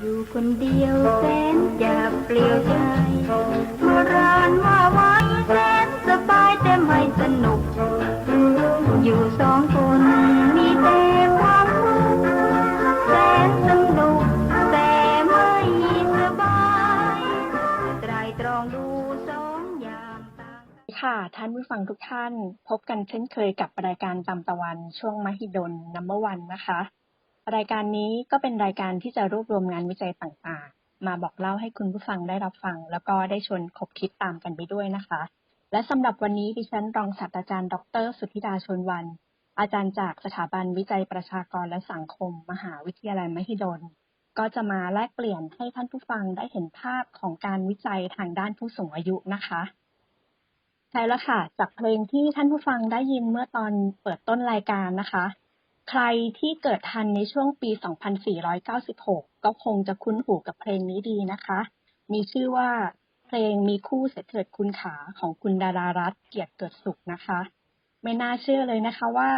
อยู่คนเดียวแสนจะเปลี่ยวใจเมื่อรานว่าไว้แสนสบายแต่ไม่สนุก อยู่สองคนมีแต่ความทุกข์แสนสนุกแต่ไม่สบายไตรตรองดูสองอย่างต่างค่ะท่านผู้ฟังทุกท่าน พบกันเช่นเคยกับรายการตามตะวันช่วงมหิดลนัมเบอร์วันนะคะ รายการนี้ก็เป็นรายการที่จะรวบรวมงานวิจัยต่างๆ มาบอกเล่าให้คุณผู้ฟังได้รับฟัง แล้วก็ได้ชวนคบคิดตามกันไปด้วยนะคะ และสำหรับวันนี้ดิฉันรองศาสตราจารย์ ดร สุธิดาชนวัน อาจารย์จากสถาบันวิจัยประชากรและสังคม มหาวิทยาลัยมหิดล ก็จะมาแลกเปลี่ยนให้ท่านผู้ฟังได้เห็นภาพของการวิจัยทางด้านผู้สูงอายุนะคะใช่แล้วค่ะ จากเพลงที่ท่านผู้ฟังได้ยินเมื่อตอนเปิดต้นรายการนะคะ ใครที่เกิดทันในช่วงปี 2496 ก็คงจะคุ้นหูกับเพลงนี้ดีนะคะ มีชื่อว่าเพลงมีคู่เสยเถิดคุณขาของคุณดารารัตเกียรติเกิดสุขนะคะ ไม่น่าเชื่อเลยนะคะว่า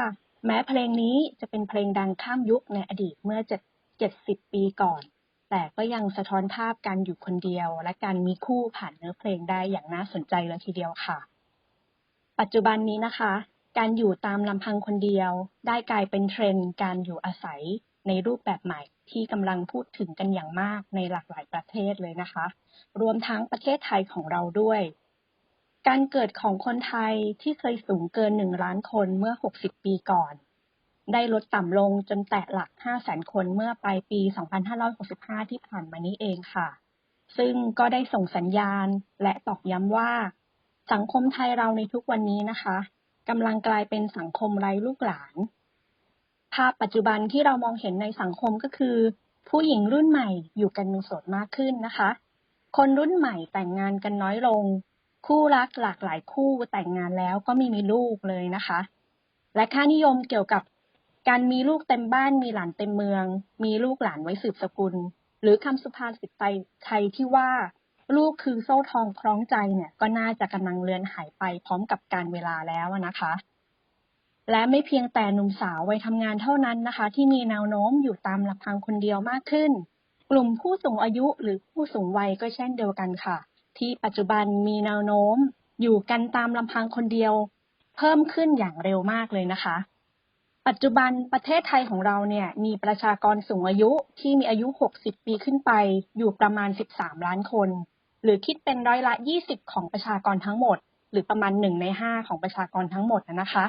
แม้เพลงนี้จะเป็นเพลงดังข้ามยุคในอดีตเมื่อ 70 ปีก่อน แต่ก็ยังสะท้อนภาพการอยู่คนเดียว และการมีคู่ผ่านเนื้อเพลงได้อย่างน่าสนใจเลยทีเดียวค่ะ ปัจจุบันนี้นะคะ การอยู่ตามลำพังคนเดียว ได้กลายเป็นเทรนด์การอยู่อาศัยในรูปแบบใหม่ที่กำลังพูดถึงกันอย่างมากในหลากหลายประเทศเลยนะคะ รวมทั้งประเทศไทยของเราด้วย การเกิดของคนไทยที่เคยสูงเกินหนึ่งล้านคนเมื่อ 60 ปีก่อน ได้ลดต่ำลงจนแตะหลัก 5 0 0 0 0 0คนเมื่อปลายปี 2565 ที่ผ่านมานี้เองค่ะ ซึ่งก็ได้ส่งสัญญาณและตอกย้ำว่า สังคมไทยเราในทุกวันนี้นะคะ กำลังกลายเป็นสังคมไร้ลูกหลาน ภาพปัจจุบันที่เรามองเห็นในสังคมก็คือ ผู้หญิงรุ่นใหม่อยู่กันเป็นโสดมากขึ้นนะคะ คนรุ่นใหม่แต่งงานกันน้อยลง คู่รักหลากหลายคู่แต่งงานแล้วก็ไม่มีลูกเลยนะคะ และค่านิยมเกี่ยวกับการมีลูกเต็มบ้านมีหลานเต็มเมือง มีลูกหลานไว้สืบสกุล หรือคำสุภาษิตไทยที่ว่า ลูกคือโซ่ทองคล้องใจเนี่ยก็น่าจะกำลังเลือนหายไปพร้อมกับการเวลาแล้วนะคะ และไม่เพียงแต่หนุ่มสาววัยทำงานเท่านั้นนะคะ ที่มีแนวโน้มอยู่ตามลำพังคนเดียวมากขึ้น กลุ่มผู้สูงอายุหรือผู้สูงวัยก็เช่นเดียวกันค่ะ ที่ปัจจุบันมีแนวโน้ม อยู่กันตามลำพังคนเดียว เพิ่มขึ้นอย่างเร็วมากเลยนะคะปัจจุบันประเทศไทยของเราเนี่ยมีประชากรสูงอายุที่มีอายุ 60 ปีขึ้นไปอยู่ประมาณ 13 ล้านคน หรือคิดเป็นร้อยละ 20 ของประชากรทั้งหมด หรือประมาณ 1 ใน 5 ของประชากรทั้งหมดนะคะ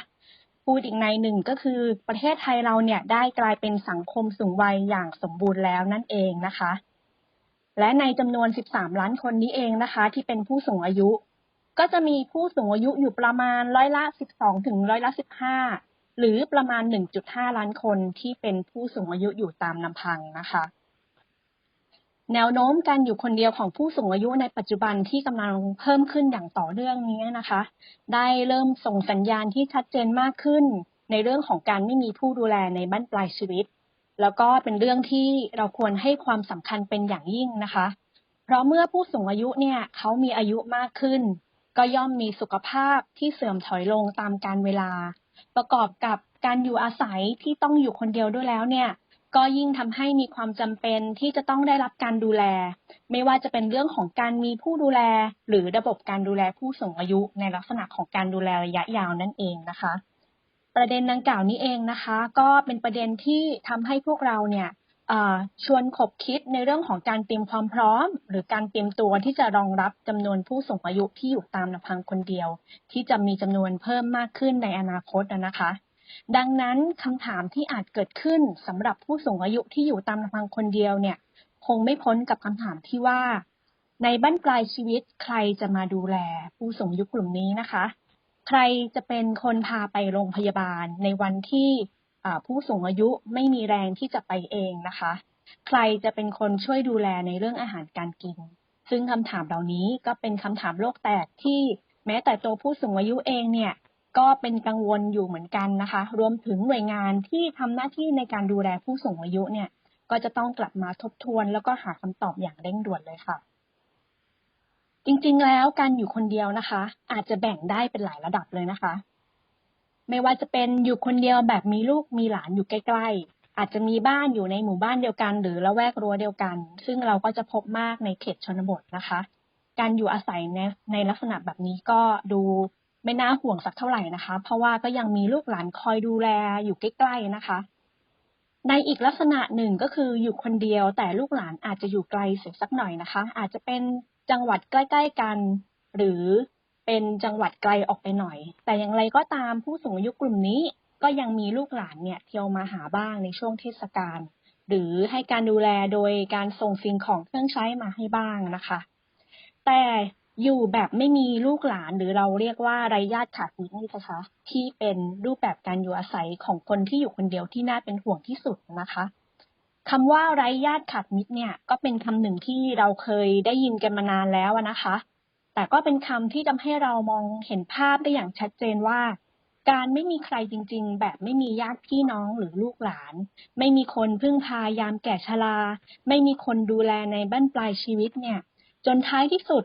พูดอีกในหนึ่งก็คือประเทศไทยเราเนี่ยได้กลายเป็นสังคมสูงวัยอย่างสมบูรณ์แล้วนั่นเองนะคะ และในจำนวน 13 ล้านคนนี้เองนะคะ ที่เป็นผู้สูงอายุ ก็จะมีผู้สูงอายุอยู่ประมาณร้อยละ 12 ถึงร้อยละ15 หรือประมาณ 1.5 ล้านคนที่เป็นผู้สูงอายุอยู่ตามลำพังนะคะ แนวโน้มการอยู่คนเดียวของผู้สูงอายุในปัจจุบันที่กำลังเพิ่มขึ้นอย่างต่อเนื่องนี้นะคะ ได้เริ่มส่งสัญญาณที่ชัดเจนมากขึ้น ในเรื่องของการไม่มีผู้ดูแลในบ้านปลายชีวิต แล้วก็เป็นเรื่องที่เราควรให้ความสำคัญเป็นอย่างยิ่งนะคะ เพราะเมื่อผู้สูงอายุเนี่ยเขามีอายุมากขึ้น ก็ย่อมมีสุขภาพที่เสื่อมถอยลงตามกาลเวลา ประกอบกับการอยู่อาศัยที่ต้องอยู่คนเดียวด้วยแล้วเนี่ย ก็ยิ่งทำให้มีความจำเป็นที่จะต้องได้รับการดูแล ไม่ว่าจะเป็นเรื่องของการมีผู้ดูแล หรือระบบการดูแลผู้สูงอายุในลักษณะของการดูแลระยะยาวนั่นเองนะคะ ประเด็นดังกล่าวนี้เองนะคะ ก็เป็นประเด็นที่ทำให้พวกเราเนี่ยชวนขบคิดในเรื่องของการเตรียมความพร้อม หรือการเตรียมตัวที่จะรองรับจำนวนผู้สูงอายุที่อยู่ตามลำพังคนเดียว ที่จะมีจำนวนเพิ่มมากขึ้นในอนาคตนะคะ ดังนั้นคำถามที่อาจเกิดขึ้นสำหรับผู้สูงอายุที่อยู่ตามลำพังคนเดียวเนี่ย คงไม่พ้นกับคำถามที่ว่า ในบั้นปลายชีวิตใครจะมาดูแลผู้สูงอายุกลุ่มนี้นะคะ ใครจะเป็นคนพาไปโรงพยาบาลในวันที่ผู้สูงอายุไม่มีแรงที่จะไปเองนะคะ ใครจะเป็นคนช่วยดูแลในเรื่องอาหารการกิน ซึ่งคำถามเหล่านี้ก็เป็นคำถามโลกแตกที่แม้แต่ตัวผู้สูงอายุเองเนี่ย ก็เป็นกังวลอยู่เหมือนกันนะคะ รวมถึงหน่วยงานที่ทำหน้าที่ในการดูแลผู้สูงอายุเนี่ย ก็จะต้องกลับมาทบทวน แล้วก็หาคำตอบอย่างเร่งด่วนเลยค่ะ จริงๆแล้วการอยู่คนเดียวนะคะ อาจจะแบ่งได้เป็นหลายระดับเลยนะคะ ไม่ว่าจะเป็นอยู่คนเดียวแบบมีลูกมีหลานอยู่ใกล้ๆ อาจจะมีบ้านอยู่ในหมู่บ้านเดียวกัน หรือละแวกรั้วเดียวกัน ซึ่งเราก็จะพบมากในเขตชนบทนะคะ การอยู่อาศัยในในลักษณะแบบนี้ก็ดู ไม่น่าห่วงสักเท่าไหร่นะคะ เพราะว่าก็ยังมีลูกหลานคอยดูแลอยู่ใกล้ๆนะคะ ในอีกลักษณะหนึ่งก็คืออยู่คนเดียว แต่ลูกหลานอาจจะอยู่ไกลเสียสักหน่อยนะคะ อาจจะเป็นจังหวัดใกล้ ๆกัน หรือเป็นจังหวัดไกลออกไปหน่อย แต่อย่างไรก็ตามผู้สูงอายุกลุ่มนี้ก็ยังมีลูกหลานเนี่ยเที่ยวมาหาบ้างในช่วงเทศกาลหรือให้การดูแลโดยการส่งสิ่งของเครื่องใช้มาให้บ้างนะคะ แต่ อยู่แบบไม่มีลูกหลานหรือเราเรียกว่าไรญาติขาดมิตรนี่นะคะที่เป็นรูปแบบการอยู่อาศัยของคนที่อยู่คนเดียวที่น่าเป็นห่วงที่สุดนะคะคำว่าไร้ญาติขาดมิตรเนี่ย ก็เป็นคำหนึ่งที่เราเคยได้ยินกันมานานแล้วนะคะ แต่ก็เป็นคำที่ทำให้เรามองเห็นภาพได้อย่างชัดเจนว่า การไม่มีใครจริง ๆ แบบไม่มีญาติพี่น้องหรือลูกหลาน ไม่มีคนพึ่งพายามแก่ชราไม่มีคนดูแลในบั้นปลายชีวิตเนี่ย จนท้ายที่สุด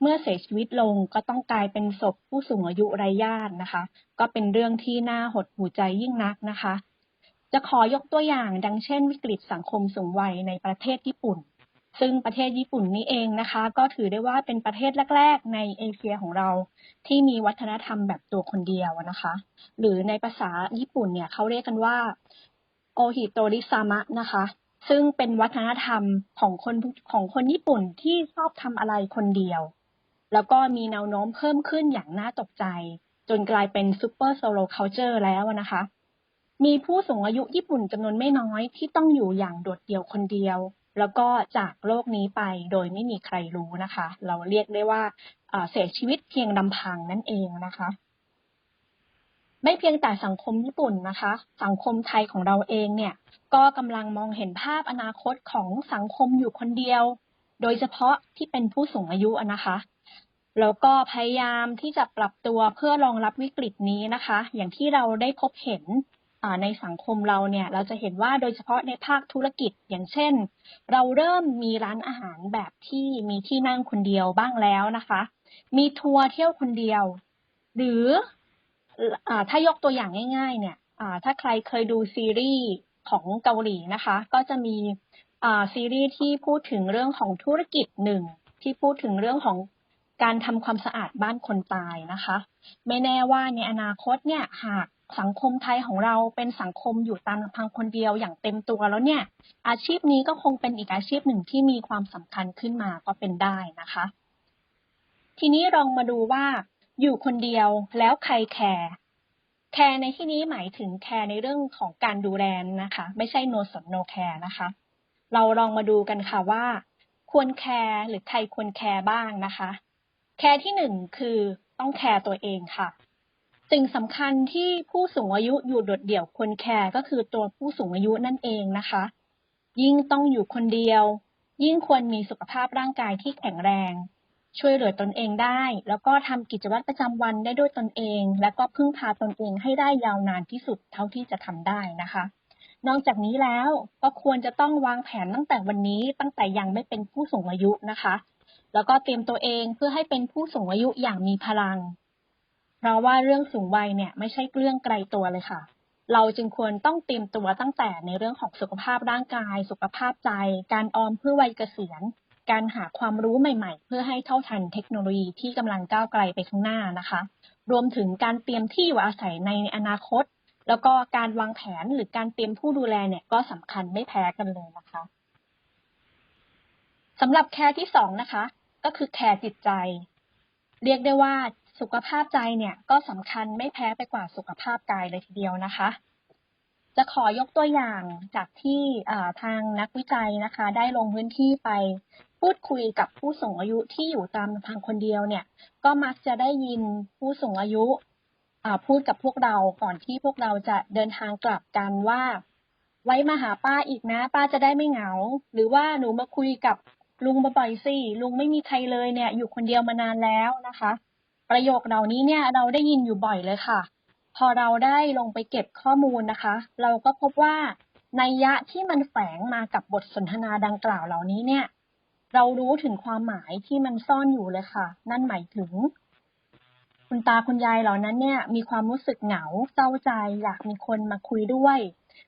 เมื่อเสียชีวิตลงก็ต้องกลายเป็นศพผู้สูงอายุไร้ญาตินะคะ ก็เป็นเรื่องที่น่าหดหูใจยิ่งนักนะคะ จะขอยกตัวอย่างดังเช่น วิกฤตสังคมสูงวัยในประเทศญี่ปุ่น ซึ่งประเทศญี่ปุ่นนี้เองนะคะ ก็ถือได้ว่าเป็นประเทศแรก ๆ ในเอเชียของเรา ที่มีวัฒนธรรมแบบตัวคนเดียวนะคะ หรือในภาษาญี่ปุ่นเนี่ยเขาเรียกกันว่าโอฮิโตริซามะนะคะซึ่งเป็นวัฒนธรรมของคนของคนญี่ปุ่นที่ชอบทำอะไรคนเดียว แล้วก็มีแนวโน้มเพิ่มขึ้นอย่างน่าตกใจ จนกลายเป็นซูเปอร์โซโลเคาเจอร์แล้วนะคะ มีผู้สูงอายุญี่ปุ่นจำนวนไม่น้อยที่ต้องอยู่อย่างโดดเดี่ยวคนเดียว แล้วก็จากโลกนี้ไปโดยไม่มีใครรู้นะคะ เราเรียกได้ว่าเสียชีวิตเพียงลำพังนั่นเองนะคะไม่เพียงแต่สังคมญี่ปุ่นนะคะ สังคมไทยของเราเองเนี่ย ก็กำลังมองเห็นภาพอนาคตของสังคมอยู่คนเดียว โดยเฉพาะที่เป็นผู้สูงอายุนะคะ แล้วก็พยายามที่จะปรับตัวเพื่อรองรับวิกฤตนี้นะคะ อย่างที่เราได้พบเห็นในสังคมเราเนี่ย เราจะเห็นว่าโดยเฉพาะในภาคธุรกิจอย่างเช่น เราเริ่มมีร้านอาหารแบบที่มีที่นั่งคนเดียวบ้างแล้วนะคะ มีทัวร์เที่ยวคนเดียว หรืออถ้ายกตัวอย่างง่าย ๆ เนี่ยถ้าใครเคยดูซีรีส์ของเกาหลีนะคะ ก็จะมีซีรีส์ที่พูดถึงเรื่องของธุรกิจหนึ่งที่พูดถึงเรื่องของ การทำความสะอาดบ้านคนตายนะคะ ไม่แน่ว่าในอนาคตเนี่ยหากสังคมไทยของเราเป็นสังคมอยู่ตามลำพังคนเดียวอย่างเต็มตัวแล้วเนี่ย อาชีพนี้ก็คงเป็นอีกอาชีพหนึ่งที่มีความสำคัญขึ้นมาก็เป็นได้นะคะ ทีนี้ลองมาดูว่า อยู่คนเดียวแล้วใครแคร์แคร์ในที่นี้หมายถึงแคร์ในเรื่องของการดูแลนะคะ ไม่ใช่โนสนโนแคร์นะคะ เราลองมาดูกันค่ะว่า ควรแคร์หรือใครควรแคร์บ้างนะคะ แคร์ที่หนึ่งคือต้องแคร์ตัวเองค่ะ สิ่งสำคัญที่ผู้สูงอายุอยู่โดดเดี่ยวควรแคร์ก็คือตัวผู้สูงอายุนั่นเองนะคะ ยิ่งต้องอยู่คนเดียว ยิ่งควรมีสุขภาพร่างกายที่แข็งแรง ช่วยเหลือตนเองได้ แล้วก็ทำกิจวัตรประจำวันได้ด้วยตนเอง และก็พึ่งพาตนเองให้ได้ยาวนานที่สุดเท่าที่จะทำได้นะคะนอกจากนี้แล้วก็ควรจะต้องวางแผนตั้งแต่วันนี้ตั้งแต่ยังไม่เป็นผู้สูงอายุนะคะ แล้วก็เตรียมตัวเองเพื่อให้เป็นผู้สูงอายุอย่างมีพลัง เพราะว่าเรื่องสูงวัยเนี่ยไม่ใช่เรื่องไกลตัวเลยค่ะ เราจึงควรต้องเตรียมตัวตั้งแต่ในเรื่องของสุขภาพร่างกาย สุขภาพใจ การออมเพื่อวัยเกษียณ การหาความรู้ใหม่ ๆ เพื่อให้เท่าทันเทคโนโลยีที่กำลังก้าวไกลไปข้างหน้านะคะ รวมถึงการเตรียมที่อยู่อาศัยในอนาคต แล้วก็การวางแผนหรือการเตรียมผู้ดูแลเนี่ยก็สำคัญไม่แพ้กันเลยนะคะสำหรับแคร์ที่สองนะคะ ก็คือแคร์จิตใจ เรียกได้ว่าสุขภาพใจเนี่ยก็สำคัญไม่แพ้ไปกว่าสุขภาพกายเลยทีเดียวนะคะ จะขอยกตัวอย่างจากที่ทางนักวิจัยนะคะ ได้ลงพื้นที่ไปพูดคุยกับผู้สูงอายุที่อยู่ตามทางคนเดียวเนี่ย ก็มักจะได้ยินผู้สูงอายุพูดกับพวกเราก่อนที่พวกเราจะเดินทางกลับกันว่า ไว้มาหาป้าอีกนะ ป้าจะได้ไม่เหงา หรือว่าหนูมาคุยกับ ลุงมาบ่อยสิลุงไม่มีใครเลยเนี่ย อยู่คนเดียวมานานแล้วนะคะ ประโยคเหล่านี้เนี่ยเราได้ยินอยู่บ่อยเลยค่ะ พอเราได้ลงไปเก็บข้อมูลนะคะ เราก็พบว่าในยะที่มันแฝงมากับบทสนทนาดังกล่าวเหล่านี้เนี่ย เรารู้ถึงความหมายที่มันซ่อนอยู่เลยค่ะ นั่นหมายถึง คุณตาคุณยายเหล่านั้นเนี่ย มีความรู้สึกเหงาเศร้าใจ อยากมีคนมาคุยด้วย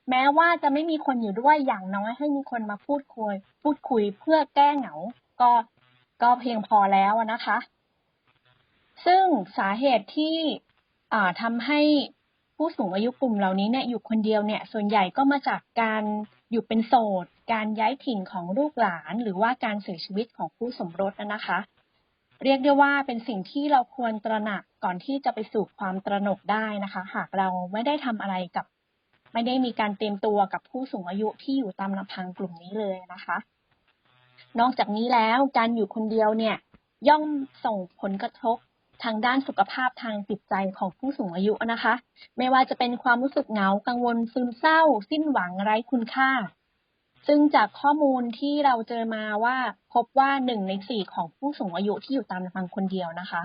แม้ว่าจะไม่มีคนอยู่ด้วยอย่างน้อยให้มีคนมาพูดคุย พูดคุยเพื่อแก้เหงา ก็ก็เพียงพอแล้วนะคะ ซึ่งสาเหตุที่อ่าทำให้ผู้สูงอายุกลุ่มเหล่านี้เนี่ยอยู่คนเดียวเนี่ย ส่วนใหญ่ก็มาจากการอยู่เป็นโสด การย้ายถิ่นของลูกหลาน หรือว่าการเสียชีวิตของผู้สมรสนะคะ เรียกได้ว่าเป็นสิ่งที่เราควรตระหนักก่อนที่จะไปสู่ความตระหนกได้นะคะ หากเราไม่ได้ทำอะไรกับ ไม่ได้มีการเตรียมตัวกับผู้สูงอายุที่อยู่ตามลำพังกลุ่มนี้เลยนะคะ นอกจากนี้แล้วการอยู่คนเดียวเนี่ยย่อมส่งผลกระทบทางด้านสุขภาพทางจิตใจของผู้สูงอายุนะคะ ไม่ว่าจะเป็นความรู้สึกเหงากังวลซึมเศร้า สิ้นหวังไร้คุณค่า ซึ่งจากข้อมูลที่เราเจอมาว่าพบว่าหนึ่งในสี่ของผู้สูงอายุที่อยู่ตามลำพังคนเดียวนะคะ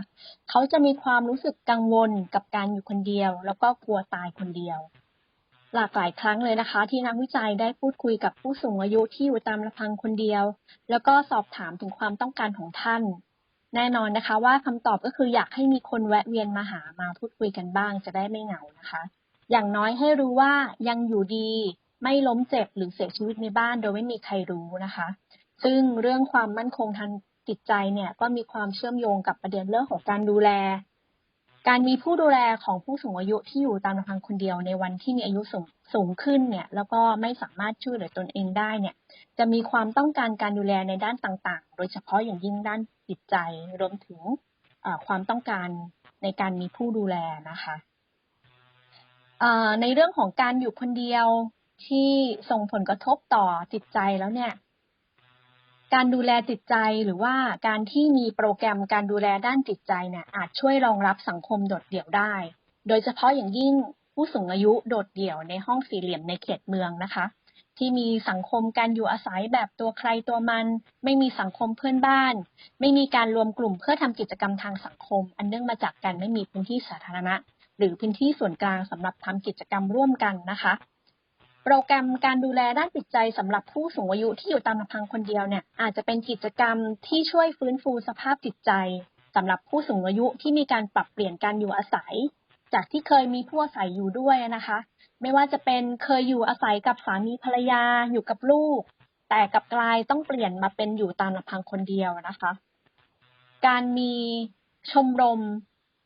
เขาจะมีความรู้สึกกังวลกับการอยู่คนเดียว แล้วก็กลัวตายคนเดียว หลากหลายครั้งเลยนะคะ ที่นักวิจัยได้พูดคุยกับผู้สูงอายุที่อยู่ตามลำพังคนเดียว แล้วก็สอบถามถึงความต้องการของท่าน แน่นอนนะคะ ว่าคำตอบก็คืออยากให้มีคนแวะเวียนมาหามาพูดคุยกันบ้าง จะได้ไม่เหงานะคะ อย่างน้อยให้รู้ว่ายังอยู่ดีไม่ล้มเจ็บหรือเสียชีวิตในบ้านโดยไม่มีใครรู้นะคะ ซึ่งเรื่องความมั่นคงทางจิตใจเนี่ยก็มีความเชื่อมโยงกับประเด็นเรื่องของการดูแล การมีผู้ดูแลของผู้สูงอายุที่อยู่ตามลำพังคนเดียวในวันที่มีอายุสูงสูงขึ้นเนี่ยแล้วก็ไม่สามารถช่วยเหลือตนเองได้เนี่ยจะมีความต้องการการดูแลในด้านต่างๆ โดยเฉพาะอย่างยิ่งด้านจิตใจรวมถึงความต้องการในการมีผู้ดูแลนะคะในเรื่องของการอยู่คนเดียวที่ส่งผลกระทบต่อจิตใจแล้วเนี่ย การดูแลจิตใจหรือว่าการที่มีโปรแกรมการดูแลด้านจิตใจเนี่ยอาจช่วยรองรับสังคมโดดเดี่ยวได้ โดยเฉพาะอย่างยิ่งผู้สูงอายุโดดเดี่ยวในห้องสี่เหลี่ยมในเขตเมืองนะคะ ที่มีสังคมการอยู่อาศัยแบบตัวใครตัวมัน ไม่มีสังคมเพื่อนบ้าน ไม่มีการรวมกลุ่มเพื่อทำกิจกรรมทางสังคม อันเนื่องมาจากการไม่มีพื้นที่สาธารณะ หรือพื้นที่ส่วนกลางสำหรับทำกิจกรรมร่วมกันนะคะ โปรแกรมการดูแลด้านจิตใจสำหรับผู้สูงอายุที่อยู่ตามลำพังคนเดียวเนี่ยอาจจะเป็นกิจกรรมที่ช่วยฟื้นฟูสภาพจิตใจสำหรับผู้สูงอายุที่มีการปรับเปลี่ยนการอยู่อาศัย จากที่เคยมีผู้อาศัยอยู่ด้วยนะคะ ไม่ว่าจะเป็นเคยอยู่อาศัยกับสามีภรรยาอยู่กับลูก แต่กับกลายต้องเปลี่ยนมาเป็นอยู่ตามลำพังคนเดียวนะคะ การมีชมรม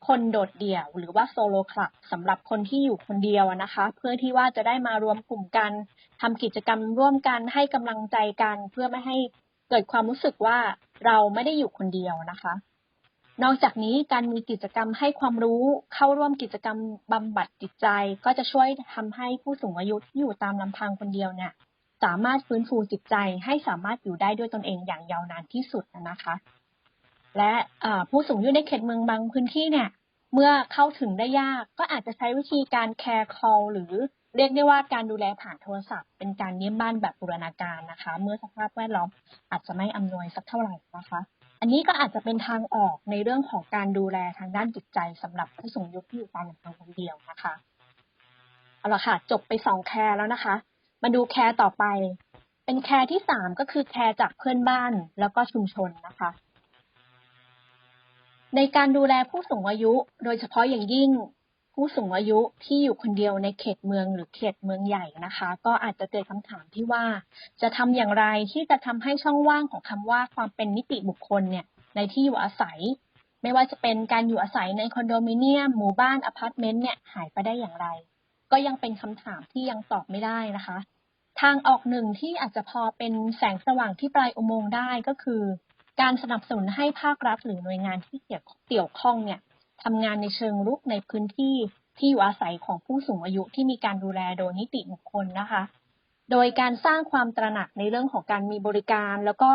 คนโดดเดี่ยว หรือว่าโซโลคลับสำหรับคนที่อยู่คนเดียวนะคะ เพื่อที่ว่าจะได้มารวมกลุ่มกันทำกิจกรรมร่วมกันให้กำลังใจกัน เพื่อไม่ให้เกิดความรู้สึกว่าเราไม่ได้อยู่คนเดียวนะคะ นอกจากนี้การมีกิจกรรมให้ความรู้เข้าร่วมกิจกรรมบำบัดจิตใจ ก็จะช่วยทำให้ผู้สูงอายุที่อยู่ตามลำพังคนเดียวเนี่ยสามารถฟื้นฟูจิตใจให้สามารถอยู่ได้ด้วยตนเองอย่างยาวนานที่สุดนะคะ และผู้สูงอายุในเขตเมืองบางพื้นที่เนี่ย เมื่อเข้าถึงได้ยาก ก็อาจจะใช้วิธีการ care call หรือเรียกได้ว่าการดูแลผ่านโทรศัพท์ เป็นการเยี่ยมบ้านแบบบูรณาการนะคะ เมื่อสภาพแวดล้อมอาจจะไม่อำนวยสักเท่าไหร่นะคะ อันนี้ก็อาจจะเป็นทางออกในเรื่องของการดูแลทางด้านจิตใจสำหรับผู้สูงอายุที่อยู่ตามลำพังคนเดียวนะคะเอาละค่ะ จบไปสองแคร์แล้วนะคะ มาดูแคร์ต่อไป เป็นแคร์ที่สามก็คือแคร์จากเพื่อนบ้านแล้วก็ชุมชนนะคะ ในการดูแลผู้สูงอายุ โดยเฉพาะอย่างยิ่ง ผู้สูงอายุที่อยู่คนเดียวในเขตเมืองหรือเขตเมืองใหญ่นะคะ ก็อาจจะเกิดคำถามที่ว่า จะทำอย่างไรที่จะทำให้ช่องว่างของคำว่าความเป็นนิติบุคคลเนี่ยในที่อยู่อาศัย ไม่ว่าจะเป็นการอยู่อาศัยในคอนโดมิเนียมหมู่บ้านอพาร์ตเมนต์เนี่ยหายไปได้อย่างไร ก็ยังเป็นคำถามที่ยังตอบไม่ได้นะคะ ทางออกหนึ่งที่อาจจะพอเป็นแสงสว่างที่ปลายอุโมงค์ได้ก็คือ การสนับสนุนให้ภาครัฐหรือหน่วยงานที่เกี่ยวเกี่ยวข้องเนี่ยทำงานในเชิงรุกในพื้นที่ที่อยู่อาศัยของผู้สูงอายุที่มีการดูแลโดยนิติบุคคลนะคะ โดยการสร้างความตระหนักในเรื่องของการมีบริการ แล้วก็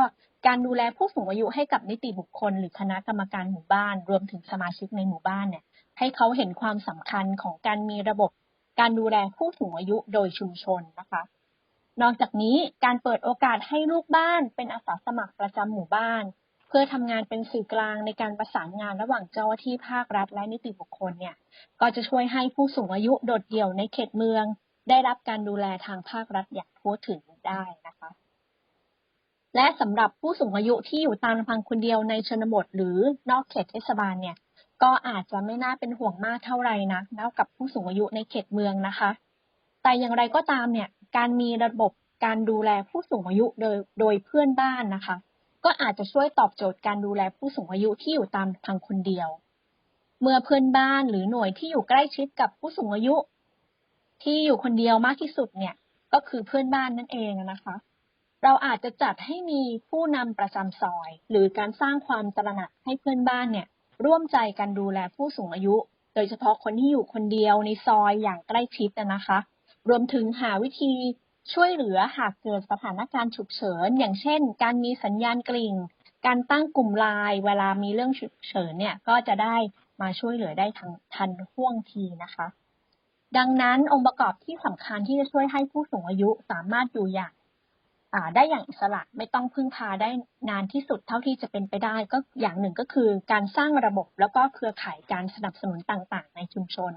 การดูแลผู้สูงอายุให้กับนิติบุคคล หรือคณะกรรมการหมู่บ้าน รวมถึงสมาชิกในหมู่บ้านเนี่ยให้เขาเห็นความสำคัญของการมีระบบการดูแลผู้สูงอายุโดยชุมชนนะคะ นอกจากนี้การเปิดโอกาสให้ลูกบ้านเป็นอาสาสมัครประจำหมู่บ้าน เพื่อทำงานเป็นสื่อกลางในการประสานงานระหว่างเจ้าหน้าที่ภาครัฐและนิติบุคคลเนี่ยก็จะช่วยให้ผู้สูงอายุโดดเดี่ยวในเขตเมือง ได้รับการดูแลทางภาครัฐอย่างทั่วถึงได้นะคะและสำหรับผู้สูงอายุที่อยู่ตามลำพังคนเดียวในชนบทหรือนอกเขตเทศบาลเนี่ยก็อาจจะไม่น่าเป็นห่วงมากเท่าไหร่นะเท่ากับผู้สูงอายุในเขตเมืองนะคะ แต่อย่างไรก็ตามเนี่ย การมีระบบการดูแลผู้สูงอายุโดยโดยเพื่อนบ้านนะคะ ก็อาจจะช่วยตอบโจทย์การดูแลผู้สูงอายุที่อยู่ตามพังคนเดียว เมื่อเพื่อนบ้านหรือหน่วยที่อยู่ใกล้ชิดกับผู้สูงอายุ ที่อยู่คนเดียวมากที่สุดเนี่ยก็คือเพื่อนบ้านนั่นเองนะคะ เราอาจจะจัดให้มีผู้นำประจำซอย หรือการสร้างความตระหนักให้เพื่อนบ้านเนี่ย ร่วมใจกันดูแลผู้สูงอายุ โดยเฉพาะคนที่อยู่คนเดียวในซอยอย่างใกล้ชิดนะคะ รวมถึงหาวิธีช่วยเหลือหากเกิดสถานการณ์ฉุกเฉิน อย่างเช่น การมีสัญญาณกลิ่ง การตั้งกลุ่มไลน์เวลามีเรื่องฉุกเฉินเนี่ยก็จะได้มาช่วยเหลือได้ทันทันท่วงทีนะคะ ดังนั้นองค์ประกอบที่สำคัญที่จะช่วยให้ผู้สูงอายุสามารถอยู่อย่างได้อย่างอิสระไม่ต้องพึ่งพาได้นานที่สุดเท่าที่จะเป็นไปได้ก็อย่างหนึ่งก็คือ การสร้างระบบแล้วก็เครือข่ายการสนับสนุนต่างๆ ในชุมชน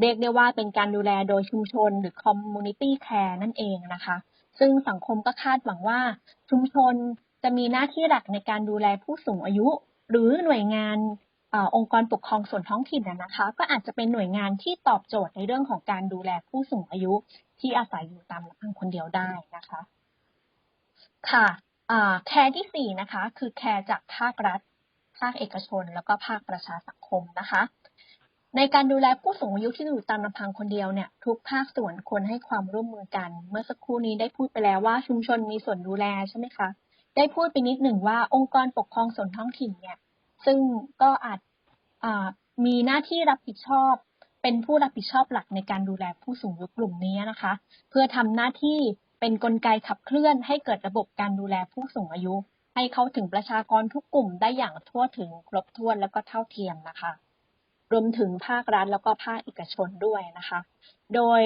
เรียกได้ว่าเป็นการดูแลโดยชุมชนหรือ community care นั่นเองนะคะ ซึ่งสังคมก็คาดหวังว่าชุมชนจะมีหน้าที่หลักในการดูแลผู้สูงอายุ หรือหน่วยงานอาองค์กรปกครองส่วนท้องถิ่นนะนะคะ ก็อาจจะเป็นหน่วยงานที่ตอบโจทย์ในเรื่องของการดูแลผู้สูงอายุที่อาศัยอยู่ตามลำพังคนเดียวได้นะคะ ค่ะแคร์ที่สี่นะคะ คือแคร์จากภาครัฐ ภาคเอกชน แล้วก็ภาคประชาสังคมนะคะ ในการดูแลผู้สูงอายุที่อยู่ตามลำพังคนเดียวเนี่ยทุกภาคส่วนควรให้ความร่วมมือกัน เมื่อสักครู่นี้ได้พูดไปแล้วว่าชุมชนมีส่วนดูแลใช่ไหมคะได้พูดไปนิดหนึ่งว่าองค์กรปกครองส่วนท้องถิ่นเนี่ย ซึ่งก็อาจมีหน้าที่รับผิดชอบ เป็นผู้รับผิดชอบหลักในการดูแลผู้สูงอายุกลุ่มนี้นะคะ เพื่อทำหน้าที่เป็นนกลไกขับเคลื่อนให้เกิดระบบการดูแลผู้สูงอายุ ให้เข้าถึงประชากรทุกกลุ่มได้อย่างทั่วถึงครบถ้วนแล้วก็เท่าเทียมนะคะ รวมถึงภาครัฐแล้วก็ภาคเอกชนด้วยนะคะ โดย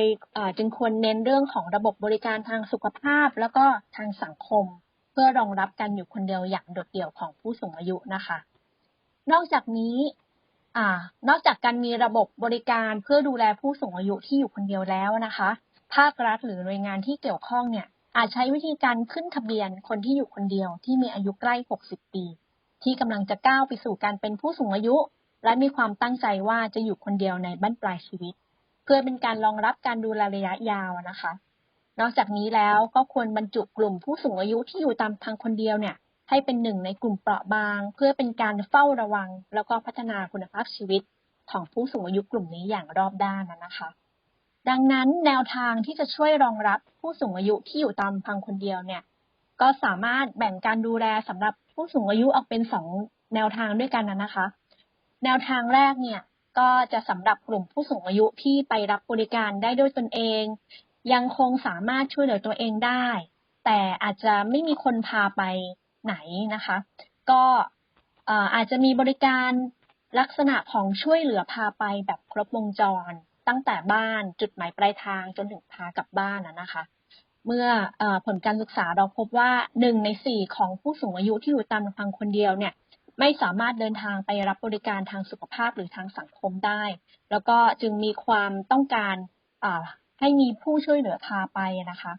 จึงควรเน้นเรื่องของระบบบริการทางสุขภาพ แล้วก็ทางสังคม เพื่อรองรับการอยู่คนเดียวอย่างโดดเดี่ยวของผู้สูงอายุนะคะ นอกจากนี้อนอกจากการมีระบบบริการเพื่อดูแลผู้สูงอายุที่อยู่คนเดียวแล้วนะคะ ภาครัฐหรือหน่วยงานที่เกี่ยวข้องเนี่ยอาจใช้วิธีการขึ้นทะเบียนคนที่อยู่คนเดียวที่มีอายุใกล้ 60 ปี ที่กำลังจะก้าวไปสู่การเป็นผู้สูงอายุ และมีความตั้งใจว่าจะอยู่คนเดียวในบั้นปลายชีวิต เพื่อเป็นการรองรับการดูแลระยะยาวนะคะ นอกจากนี้แล้วก็ควรบรรจุกลุ่มผู้สูงอายุที่อยู่ตามทางคนเดียวเนี่ย ให้เป็นหนึ่งในกลุ่มเปราะบาง เพื่อเป็นการเฝ้าระวัง แล้วก็พัฒนาคุณภาพชีวิตของผู้สูงอายุกลุ่มนี้อย่างรอบด้านนะคะ ดังนั้นแนวทางที่จะช่วยรองรับผู้สูงอายุที่อยู่ตามพังคนเดียวเนี่ย ก็สามารถแบ่งการดูแลสำหรับผู้สูงอายุออกเป็นสองแนวทางด้วยกันนะคะ แนวทางแรกเนี่ยก็จะสำหรับกลุ่มผู้สูงอายุที่ไปรับบริการได้ด้วยตนเอง ยังคงสามารถช่วยเหลือตัวเองได้ แต่อาจจะไม่มีคนพาไปไหนนะคะ ก็อาจจะมีบริการลักษณะของช่วยเหลือพาไปแบบครบวงจร ตั้งแต่บ้านจุดหมายปลายทางจนถึงพากลับบ้านนะคะ เมื่ออผลการศึกษาเราพบว่าหนึ่งในสี่ของผู้สูงอายุที่อยู่ตามลำพังคนเดียวเนี่ย ไม่สามารถเดินทางไปรับบริการทางสุขภาพหรือทางสังคมได้ แล้วก็จึงมีความต้องการให้มีผู้ช่วยเหลือพาไปนะคะ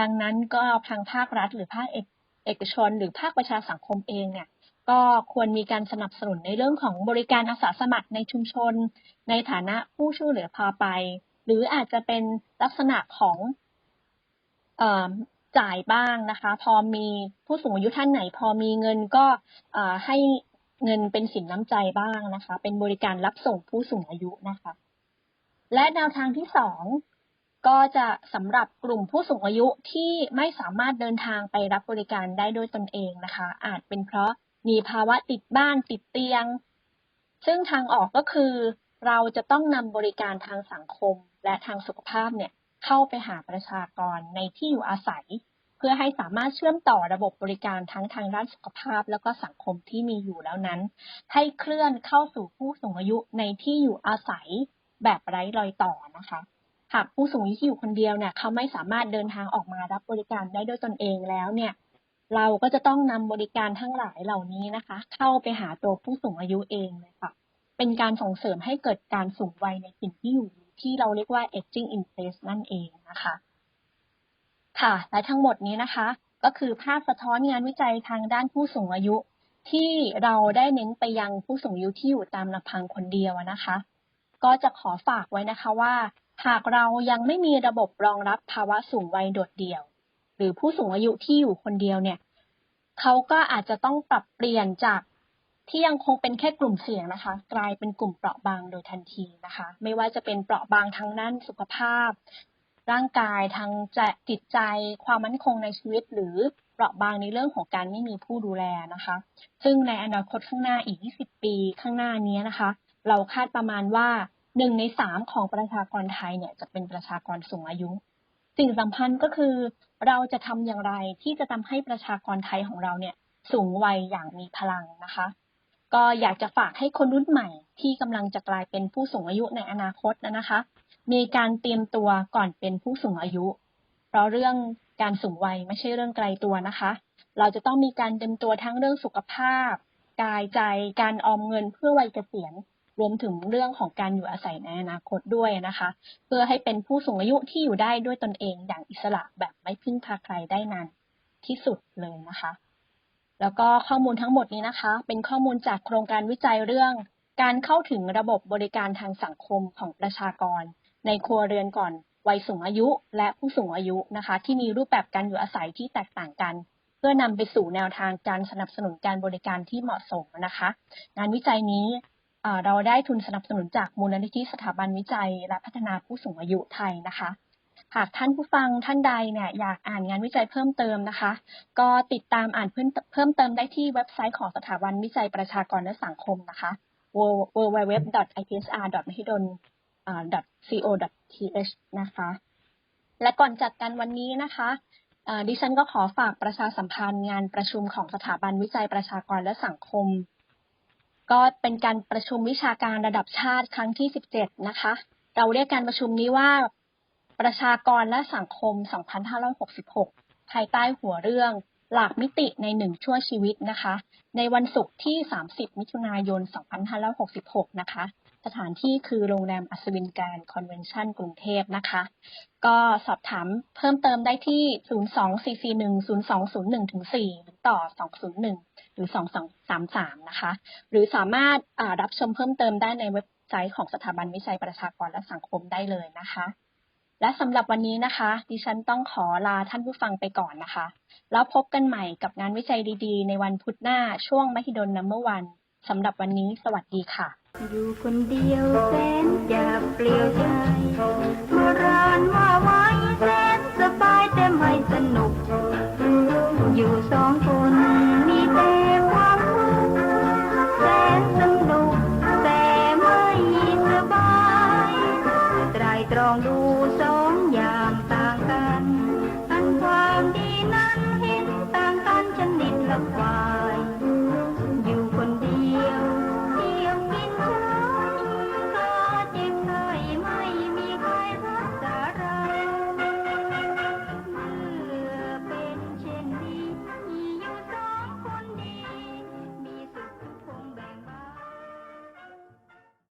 ดังนั้นก็ทางภาครัฐ หรือภาคเอกเอกชน หรือภาคประชาสังคมเองเนี่ยก็ควรมีการสนับสนุนในเรื่องของบริการอาสาสมัครในชุมชน ในฐานะผู้ช่วยเหลือพาไป หรืออาจจะเป็นลักษณะของจ่ายบ้างนะคะ พอมีผู้สูงอายุท่านไหน พอมีเงินก็ให้ เงินเป็นสินน้ำใจบ้างนะคะ เป็นบริการรับส่งผู้สูงอายุนะคะ และแนวทางที่สองก็จะสำหรับกลุ่มผู้สูงอายุที่ไม่สามารถเดินทางไปรับบริการได้ด้วยตนเองนะคะ อาจเป็นเพราะมีภาวะติดบ้านติดเตียง ซึ่งทางออกก็คือ เราจะต้องนำบริการทางสังคมและทางสุขภาพเนี่ยเข้าไปหาประชากรในที่อยู่อาศัย เพื่อให้สามารถเชื่อมต่อระบบบริการทั้งทางด้านสุขภาพ แล้วก็สังคมที่มีอยู่แล้วนั้น ให้เคลื่อนเข้าสู่ผู้สูงอายุในที่อยู่อาศัยแบบไร้รอยต่อนะคะหากผู้สูงอายุที่อยู่คนเดียวเนี่ยเขาไม่สามารถเดินทางออกมารับบริการได้ด้วยตนเองแล้วเนี่ย เราก็จะต้องนำบริการทั้งหลายเหล่านี้นะคะ เข้าไปหาตัวผู้สูงอายุเองเลยค่ะ เป็นการส่งเสริมให้เกิดการสูงวัยในถิ่นที่อยู่ที่เราเรียกว่า aging in place นั่นเองนะคะ ค่ะ และทั้งหมดนี้นะคะ ก็คือภาพสะท้อนงานวิจัยทางด้านผู้สูงอายุ ที่เราได้เน้นไปยังผู้สูงอายุที่อยู่ตามลำพังคนเดียวนะคะ ก็จะขอฝากไว้นะคะว่า หากเรายังไม่มีระบบรองรับภาวะสูงวัยโดดเดี่ยว หรือผู้สูงอายุที่อยู่คนเดียวเนี่ยเขาก็อาจจะต้องปรับเปลี่ยนจากที่ยังคงเป็นแค่กลุ่มเสี่ยงนะคะ กลายเป็นกลุ่มเปราะบางโดยทันทีนะคะ ไม่ว่าจะเป็นเปราะบางทางด้านสุขภาพ ร่างกายทางจ,จิตใจ ความมั่นคงในชีวิต หรือเปราะบางในเรื่องของการไม่มีผู้ดูแลนะคะ ซึ่งในอนาคตข้างหน้าอีก 20 ปีข้างหน้านี้นะคะ เราคาดประมาณว่าหนึ่งในสามของประชากรไทยเนี่ยจะเป็นประชากรสูงอายุ สิ่งสำคัญก็คือ เราจะทำอย่างไรที่จะทำให้ประชากรไทยของเราเนี่ยสูงวัยอย่างมีพลังนะคะ ก็อยากจะฝากให้คนรุ่นใหม่ที่กำลังจะกลายเป็นผู้สูงอายุในอนาคตนะคะ มีการเตรียมตัวก่อนเป็นผู้สูงอายุ เพราะเรื่องการสูงวัยไม่ใช่เรื่องไกลตัวนะคะ เราจะต้องมีการเตรียมตัวทั้งเรื่องสุขภาพ กายใจ การออมเงินเพื่อวัยเกษียณ รวมถึงเรื่องของการอยู่อาศัยในอนาคตด้วยนะคะ เพื่อให้เป็นผู้สูงอายุที่อยู่ได้ด้วยตนเองอย่างอิสระแบบไม่พึ่งพาใครได้นานที่สุดเลยนะคะ แล้วก็ข้อมูลทั้งหมดนี้นะคะ เป็นข้อมูลจากโครงการวิจัยเรื่อง การเข้าถึงระบบบริการทางสังคมของประชากร ในครัวเรือนก่อนวัยสูงอายุและผู้สูงอายุนะคะ ที่มีรูปแบบการอยู่อาศัยที่แตกต่างกัน เพื่อนำไปสู่แนวทางการสนับสนุนการบริการที่เหมาะสมนะคะ งานวิจัยนี้เราได้ทุนสนับสนุนจากมูลนิธิสถาบันวิจัย และพัฒนาผู้สูงอายุไทยนะคะ หากท่านผู้ฟังท่านใดเนี่ยอยากอ่านงานวิจัยเพิ่มเติมนะคะ ก็ติดตามอ่านเพิ่มเพิ่มเติมได้ที่เว็บไซต์ของสถาบันวิจัยประชากรและสังคมนะคะ www.ipsr.th co.th นะคะ และก่อนจัดกันวันนี้นะคะดิฉันก็ขอฝากประชาสัมพันธ์งานประชุมของสถาบันวิจัยประชากรและสังคม ก็เป็นการประชุมวิชาการระดับชาติครั้งที่ 17 นะคะ เราเรียกการประชุมนี้ว่าประชากรและสังคม 2566 ภายใต้หัวเรื่องหลากมิติในหนึ่งชั่วชีวิตนะคะ ในวันศุกร์ที่ 30 มิถุนายน 2566 นะคะ สถานที่คือโรงแรมอัศวินการคอนเวนชั่นกรุงเทพนะคะ ก็สอบถามเพิ่มเติมได้ที่ 024410201ถึง4หรือต่อ 201 หรือ 2233 นะคะ หรือสามารถรับชมเพิ่มเติมได้ในเว็บไซต์ของสถาบันวิจัยประชากรและสังคมได้เลยนะคะ และสำหรับวันนี้นะคะ ดิฉันต้องขอลาท่านผู้ฟังไปก่อนนะคะ แล้วพบกันใหม่กับงานวิจัยดีๆ ในวันพุธหน้าช่วงมหิดลนัมเบอร์วัน สำหรับวันนี้สวัสดีค่ะ อยู่คนเดียวแสนจะ